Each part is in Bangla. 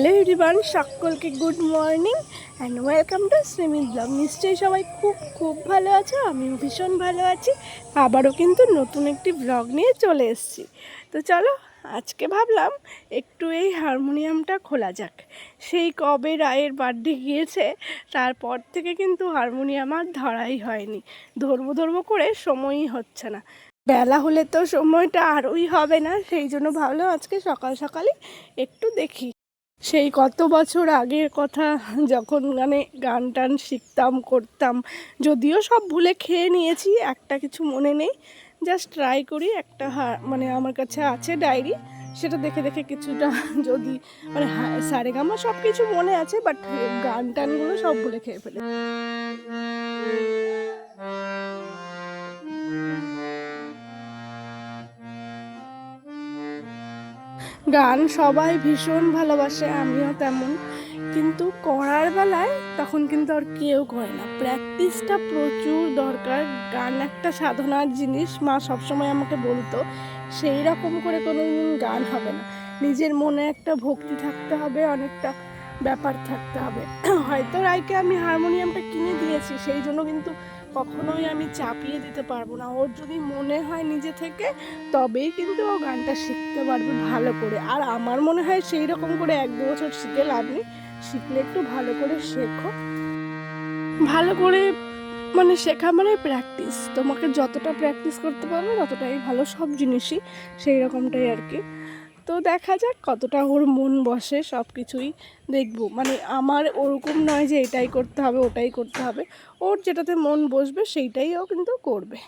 হ্যালো এভরিওয়ান, সকলকে good morning and welcome to swimming blog নিশ্চয়ই সবাই খুব খুব ভালো আছো, আমিও ভীষণ ভালো আছি। আবারও কিন্তু নতুন একটি ব্লগ নিয়ে চলে এসেছি। তো চলো, আজকে ভাবলাম একটু এই হারমোনিয়ামটা খোলা যাক। সেই কবে রায়ের বার্থডে গিয়েছে, তারপর থেকে কিন্তু হারমোনিয়াম আর ধরাই হয়নি। ধরবো ধরবো করে সময়ই হচ্ছে না। বেলা হলে তো সময়টা আরোই হবে না, সেই জন্য ভাবলাম আজকে সকাল সকালই একটু দেখি। সেই কত বছর আগের কথা, যখন মানে গান টান শিখতাম, করতাম। যদিও সব ভুলে খেয়ে নিয়েছি, একটা কিছু মনে নেই। জাস্ট ট্রাই করি, একটা মানে আমার কাছে আছে ডায়েরি, সেটা দেখে দেখে কিছুটা যদি মানে সারেগামা সব কিছু মনে আছে বাট গান টানগুলো সব ভুলে খেয়ে ফেলে গান সবাই ভীষণ ভালোবাসে, আমিও তেমন। কিন্তু করার বেলায় তখন কিন্তু আর কেউ করে না। প্র্যাকটিসটা প্রচুর দরকার। গান একটা সাধনার জিনিস, মা সবসময় আমাকে বলতো, সেই রকম করে কোনো গান হবে না। নিজের মনে একটা ভক্তি থাকতে হবে, অনেকটা ব্যাপার থাকতে হবে। হয়তো রায়কে আমি হারমোনিয়ামটা কিনে দিয়েছি, সেই জন্য কিন্তু কখনোই আমি চাপিয়ে দিতে পারব না। ওর যদি মনে হয় নিজে থেকে, তবেই কিন্তু ও গানটা শিখতে পারবে ভালো করে। আর আমার মনে হয় সেই রকম করে এক দু বছর শিখে লাভ নেই। শিখলে একটু ভালো করে শেখো। ভালো করে মানে শেখা মানে প্র্যাকটিস তোমাকে যতটা প্র্যাকটিস করতে পারবে, ততটাই ভালো সব জিনিসই সেই রকমটাই আর কি। তো দেখা যাক কতটা ওর মন বসে সব কিছুই দেখব। মানে আমার ওরকম নয় যে এটাই করতে হবে, ওটাই করতে হবে। ওর যেটাতে মন বসবে সেইটাই ও কিন্তু করবে।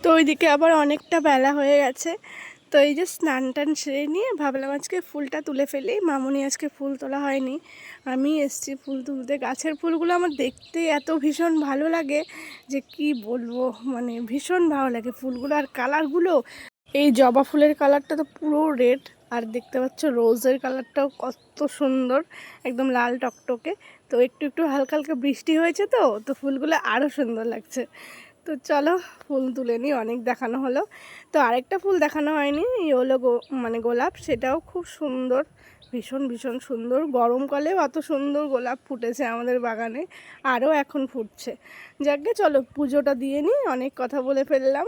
তো ওইদিকে আবার অনেকটা বেলা হয়ে গেছে। তো এই যে স্নান টান সেরে নিয়ে ভাবলাম আজকে ফুলটা তুলে ফেলি। মামুনি আজকে ফুল তোলা হয়নি। আমি এসছি ফুল তুলতে। গাছের ফুলগুলো আমার দেখতে এত ভীষণ ভালো লাগে যে কি বলব? মানে ভীষণ ভালো লাগে ফুলগুলো। আর কালারগুলো এই জবা ফুলের কালারটা তো পুরো রেড, আর দেখতে পাচ্ছ রোজের কালারটাও কত সুন্দর, একদম লাল টকটকে। তো একটু একটু হালকা হালকা বৃষ্টি হয়েছে তো তো ফুলগুলো আরও সুন্দর লাগছে। তো চলো ফুল তুলে নিই, অনেক দেখানো হলো। তো আরেকটা ফুল দেখানো হয়নি ইয়েলো গো মানে গোলাপ, সেটাও খুব সুন্দর, ভীষণ ভীষণ সুন্দর। গরমকালেও অত সুন্দর গোলাপ ফুটেছে আমাদের বাগানে, আরও এখন ফুটছে। যাকে চলো পুজোটা দিয়ে নিই, অনেক কথা বলে ফেললাম।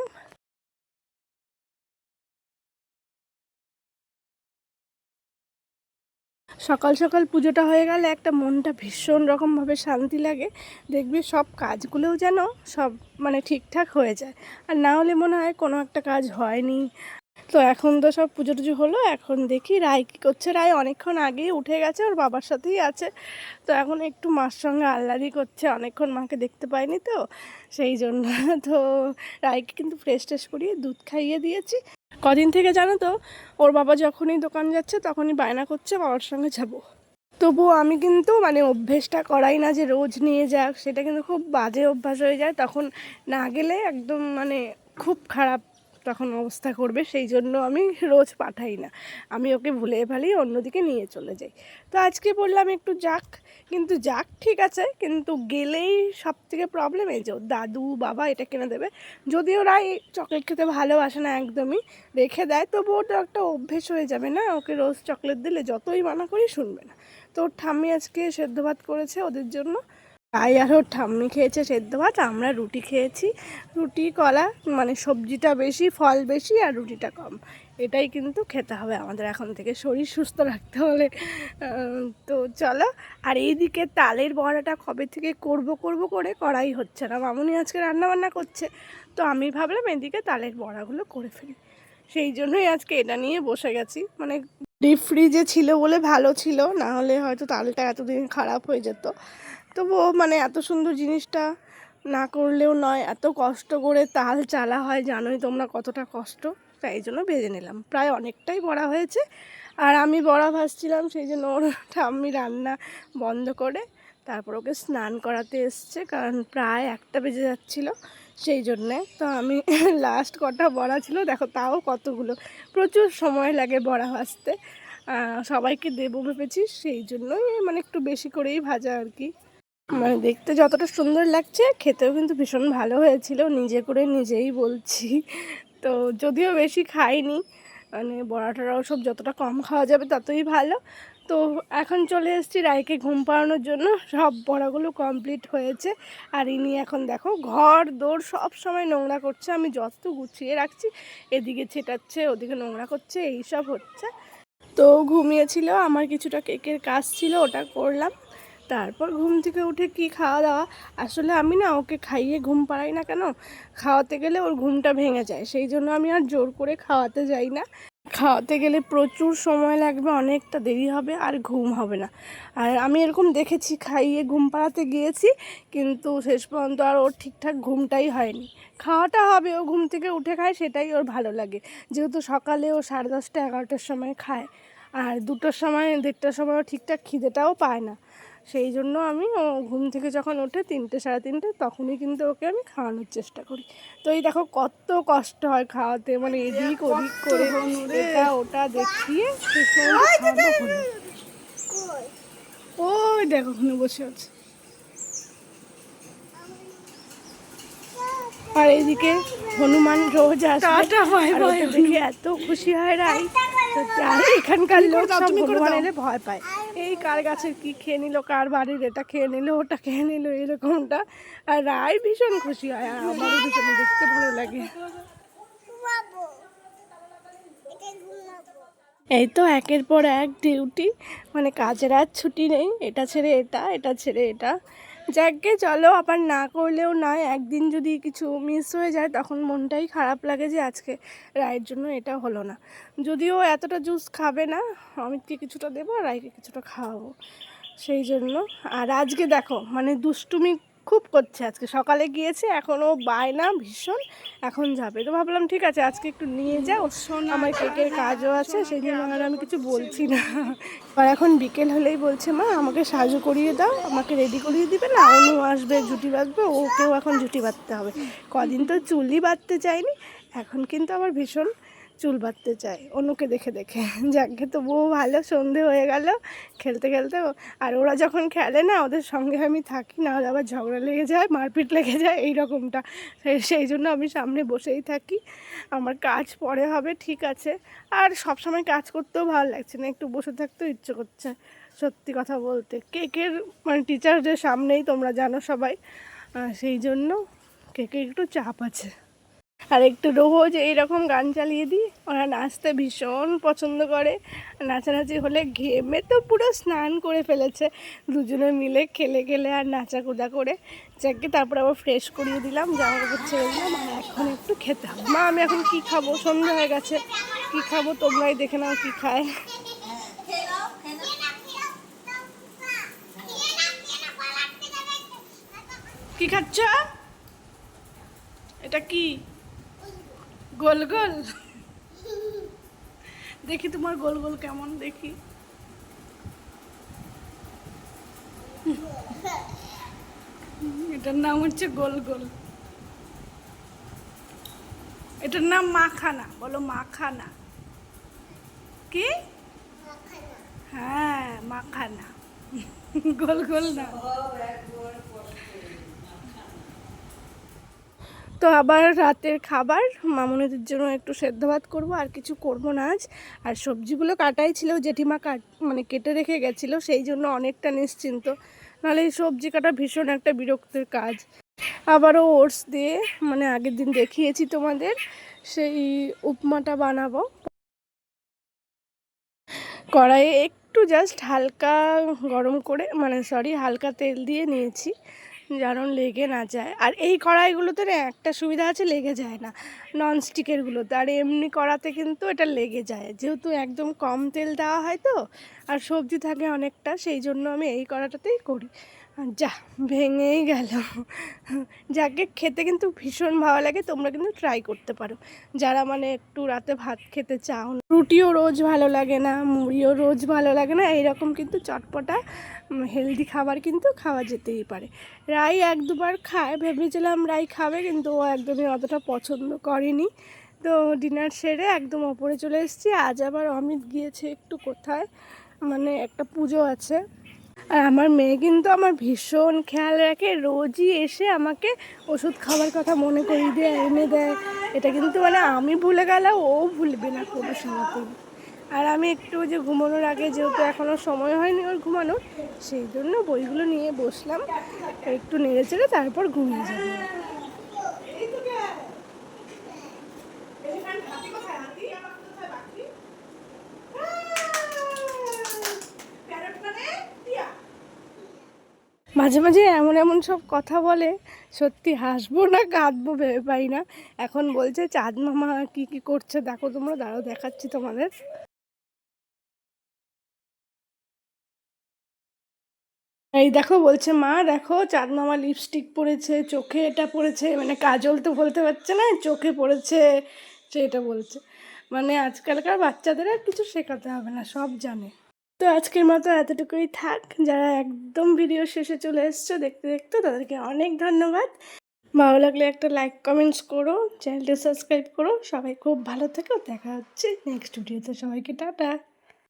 সকাল সকাল পুজোটা হয়ে গেলে একটা মনটা ভীষণ রকমভাবে শান্তি লাগে। দেখবি সব কাজগুলোও যেন সব মানে ঠিকঠাক হয়ে যায়। আর না হলে মনে হয় কোনো একটা কাজ হয়নি। তো এখন তো সব পুজো টুজো হলো, এখন দেখি রায় কী করছে। রায় অনেকক্ষণ আগেই উঠে গেছে, ওর বাবার সাথেই আছে। তো এখন একটু মার সঙ্গে আহ্লাদি করছে, অনেকক্ষণ মাকে দেখতে পাইনি তো, সেই জন্য। তো রায়কে কিন্তু ফ্রেশ ট্রেশ করিয়ে দুধ খাইয়ে দিয়েছি। কদিন থেকে জানো তো, ওর বাবা যখনই দোকান যাচ্ছে তখনই বায়না করছে, বাবার সঙ্গে যাব। তবুও আমি কিন্তু মানে অভ্যেসটা করাই না যে রোজ নিয়ে যাক, সেটা কিন্তু খুব বাজে অভ্যাস হয়ে যায়। তখন না গেলে একদম মানে খুব খারাপ তখন অবস্থা করবে, সেই জন্য আমি রোজ পাঠাই না। আমি ওকে ভুলে ভালেই অন্যদিকে নিয়ে চলে যাই। তো আজকে বললাম একটু যাক, কিন্তু যাক ঠিক আছে, কিন্তু গেলেই সব থেকে প্রবলেম এই যে ওর দাদু, বাবা এটা কিনে দেবে। যদি ওরা এই চকলেট খেতে ভালোবাসে না একদমই, রেখে দেয় তো একটা অভ্যেস হয়ে যাবে না, ওকে রোজ চকলেট দিলে যতই মানা করি শুনবে না। তো ওর ঠাম্মি আজকে সেদ্ধ ভাত করেছে ওদের জন্য। তাই আর ওর ঠাম্মি খেয়েছে সেদ্ধ ভাত, আমরা রুটি খেয়েছি। রুটি, কলা মানে সবজিটা বেশি, ফল বেশি আর রুটিটা কম। এটাই কিন্তু খেতে হবে আমাদের এখন থেকে, শরীর সুস্থ রাখতে হলে। তো চলো, আর এইদিকে তালের বড়াটা কবে থেকে করব করব করে করাই হচ্ছে না। মামুনি আজকে রান্না বান্না করছে, তো আমি ভাবলাম এদিকে তালের বড়াগুলো করে ফেলি। সেই জন্যই আজকে এটা নিয়ে বসে গেছি। মানে ডিপ ফ্রিজে ছিল বলে ভালো ছিল, না হলে হয়তো তালটা এতদিন খারাপ হয়ে যেত। তবুও মানে এত সুন্দর জিনিসটা না করলেও নয়, এত কষ্ট করে তাল চালা হয়, জানোই তোমরা কতটা কষ্ট। তাই জন্য ভেজে নিলাম। প্রায় অনেকটাই বড়া হয়েছে। আর আমি বড়া ভাজছিলাম, সেই জন্য ওর ঠাম্মি রান্না বন্ধ করে তারপর ওকে স্নান করাতে এসছে, কারণ প্রায় একটা বেজে যাচ্ছিল। সেই জন্যে। তো আমি লাস্ট কটা বড়া ছিল, দেখো তাও কতগুলো। প্রচুর সময় লাগে বড়া ভাজতে। সবাইকে দেবো ভেবেছি, সেই জন্যই মানে একটু বেশি করেই ভাজা আর কি। মানে দেখতে যতটা সুন্দর লাগছে, খেতেও কিন্তু ভীষণ ভালো হয়েছিল, নিজে করে নিজেই বলছি। তো যদিও বেশি খাইনি মানে বড়া টড়াও সব যতটা কম খাওয়া যাবে ততই ভালো। তো এখন চলে এসেছি রায়কে ঘুম পাড়ানোর জন্য। সব বড়াগুলো কমপ্লিট হয়েছে। আর ইনি এখন দেখো ঘর দৌড় সব সময় নোংরা করছে। আমি যত গুছিয়ে রাখছি, এদিকে ছেটাচ্ছে, ওদিকে নোংরা করছে, এইসব হচ্ছে। তো ঘুমিয়েছিল, আমার কিছুটা কেকের কাজ ছিল, ওটা করলাম। তারপর ঘুম থেকে উঠে কি খাওয়া দাওয়া? আসলে আমি না ওকে খাইয়ে ঘুম পাড়াই না কেন? খাওয়াতে গেলে ওর ঘুমটা ভেঙে যায়, সেই জন্য আমি আর জোর করে খাওয়াতে যাই না। খাওয়াতে গেলে প্রচুর সময় লাগবে, অনেকটা দেরি হবে আর ঘুম হবে না। আর আমি এরকম দেখেছি, খাইয়ে ঘুম পাড়াতে গিয়েছি, কিন্তু শেষ পর্যন্ত আর ওর ঠিকঠাক ঘুমটাই হয়নি। খাওয়াটা হবে, ও ঘুম থেকে উঠে খায়, সেটাই ওর ভালো লাগে। যেহেতু সকালে ও সাড়ে দশটা, এগারোটার সময় খায়, আর দুটোর সময়, দেড়টার সময় ও ঠিকঠাক খিদেটাও পায় না। সেই জন্য আমি ও ঘুম থেকে যখন ওঠে তিনটে সাড়ে তিনটে তখনই কিন্তু ওকে আমি খাওয়ানোর চেষ্টা করি। তো এই দেখো কত কষ্ট হয় খাওয়াতে মানে এদিক ওদিক করে এটা ওটা দেখিয়ে। ওই দেখো ওখানে বসে আছে। আর এদিকে হনুমান রোজ আসে এত খুশি হয় রাই। আর এখানকার লোক সব হনুমান এলে ভয় পায়। এই কার গাছের কি খেয়ে নিল কার বাড়ির এটা খেয়ে নিল ওটা খেয়ে নিল এরকমটা। আর রাই ভীষণ খুশি হয় আর আমারও ভীষণ দেখতে ভালো লাগে। এই তো একের পর এক ডিউটি মানে কাজের আর ছুটি নেই এটা ছেড়ে এটা এটা ছেড়ে এটা। যাকে চলো, আবার না করলেও নয়। একদিন যদি কিছু মিস হয়ে যায়, তখন মনটাই খারাপ লাগে যে আজকে রায়ের জন্য এটা হলো না। যদিও এতটা জুস খাবে না, অমিতকে কিছুটা দেবো আর রায়কে কিছুটা খাওয়াবো। সেই জন্য, আর আজকে দেখো মানে দুষ্টুমি খুব করছে আজকে। সকালে গিয়েছে এখনও বায়না ভীষণ এখন যাবে। তো ভাবলাম ঠিক আছে আজকে একটু নিয়ে যাও। আমার কেকের কাজও আছে সেই জন্য আর আমি কিছু বলছি না। আর এখন বিকেল হলেই বলছে মা আমাকে সাজু করিয়ে দাও আমাকে রেডি করিয়ে দিবে না অনু আসবে জুটি বাঁধবে ওকেও এখন জুটি বাঁধতে হবে। কদিন তো চুলই বাঁধতে চাইনি এখন কিন্তু আমার ভীষণ চুল বাঁধতে চায়। অন্যকে দেখে দেখে। যাকে তবুও ভালো, সন্ধে হয়ে গেল, খেলতে খেলতে আর ওরা যখন খেলে না, ওদের সঙ্গে আমি থাকি না হলে আবার ঝগড়া লেগে যায়, মারপিট লেগে যায় এই রকমটা সেই- জন্য আমি সামনে বসেই থাকি। আমার কাজ পরে হবে, ঠিক আছে। আর সব সময় কাজ করতেও ভালো লাগছে না, একটু বসে থাকতেও ইচ্ছে করছে। সত্যি কথা বলতে, কেকের মানে টিচারদের সামনেই তোমরা জানো সবাই। সেই জন্য কেকে একটু চাপ আছে। আর একটু রোজ এইরকম গান চালিয়ে দিই। ওরা নাচতে ভীষণ পছন্দ করে। নাচানাচি হলে ঘেমে তো পুরো স্নান করে ফেলেছে। দুজনে মিলে খেলে খেলে আর নাচাকুদা করে। যাকে তারপর আবার ফ্রেশ করিয়ে দিলাম জামা কাপড় ছেড়ে দিলাম আর এখন একটু খেতে হবে। মা, আমি এখন কি খাব? সন্ধ্যা হয়ে গেছে। কি খাব? তোমরাই দেখে নাও কি খায়। কি খাচ্ছ? এটা কি? গোল গোল। দেখি তোমার গোল গোল কেমন দেখি। এটার নাম হচ্ছে গোল গোল। এটার নাম মাখানা বলো মাখানা। কি? হ্যাঁ মাখানা। গোল গোল না। তো আবার রাতের খাবার। মামুনিদের জন্য একটু সেদ্ধ ভাত করব, আর কিছু করব না আজ। আর সবজিগুলো কাটাই ছিল, জেঠিমা কাট মানে কেটে রেখে গেছিল, সেই জন্য অনেকটা নিশ্চিন্ত। নাহলে এই সবজি কাটা ভীষণ একটা বিরক্তির কাজ। আবারও ওটস দিয়ে মানে আগের দিন দেখিয়েছি তোমাদের, সেই উপমাটা বানাবো। কড়াইয়ে একটু জাস্ট হালকা গরম করে মানে সরি হালকা তেল দিয়ে নিয়েছি। যেন লেগে না যায়। আর এই কড়াইগুলোতে না একটা সুবিধা আছে, লেগে যায় না। ননস্টিকেরগুলোতে আর এমনি কড়াতে কিন্তু এটা লেগে যায়। যেহেতু একদম কম তেল দেওয়া হয় তো, আর সবজি থাকে অনেকটা, সেই জন্য আমি এই কড়াটাতেই করি। যা, ভেঙেই গেল। যাকে খেতে কিন্তু ভীষণ ভালো লাগে, তোমরা কিন্তু ট্রাই করতে পারো। যারা মানে একটু রাতে ভাত খেতে চাও। রুটিও রোজ ভালো লাগে না, মুড়িও রোজ ভালো লাগে না, এইরকম কিন্তু চটপটা হেলদি খাবার কিন্তু খাওয়া যেতেই পারে। রাই এক দুবার খায়, ভেবেছিলাম রাই খাবে, কিন্তু ও একদমই অতটা পছন্দ করেনি। তো ডিনার সেরে একদম ওপরে চলে এসেছি, আজ আবার অমিত গিয়েছে একটু কোথায় মানে একটা পুজো আছে। আর আমার মেয়ে কিন্তু আমার ভীষণ খেয়াল রাখে, রোজই এসে আমাকে ওষুধ খাওয়ার কথা মনে করিয়ে দেয়, এনে দেয়। এটা কিন্তু মানে আমি ভুলে গেলে ও ভুলবে না কোনো সময়তেই আর আমি একটু যে ঘুমানোর আগে যেহেতু এখনও সময় হয়নি ওর ঘুমানোর, সেই জন্য বইগুলো নিয়ে বসলাম, একটু নেড়ে চেড়ে তারপর ঘুমিয়ে যাব। মাঝে মাঝে এমন এমন সব কথা বলে, সত্যি হাসবো না, কাঁদবো, ভেবে পাই না। এখন বলছে, চাঁদ মামা কি কি করছে? দেখো তোমরা, দাঁড়াও, দেখাচ্ছি তোমাদের। এই দেখো, বলছে, মা, দেখো, চাঁদ মামা লিপস্টিক পরেছে, চোখে এটা পরেছে মানে কাজল তো বলতে পারছে না, চোখে পড়েছে সে এটা বলছে। মানে আজকালকার বাচ্চাদের আর কিছু শেখাতে হবে না, সব জানে। তো আজকের মতো এতটুকুই থাক। যারা একদম ভিডিও শেষে চলে এসছো, দেখতে দেখতে তাদেরকে অনেক ধন্যবাদ। ভালো লাগলে একটা লাইক কমেন্টস করো চ্যানেলটি সাবস্ক্রাইব করো। সবাই খুব ভালো থেকো। দেখা হচ্ছে নেক্সট ভিডিওতে সবাইকে টাটা।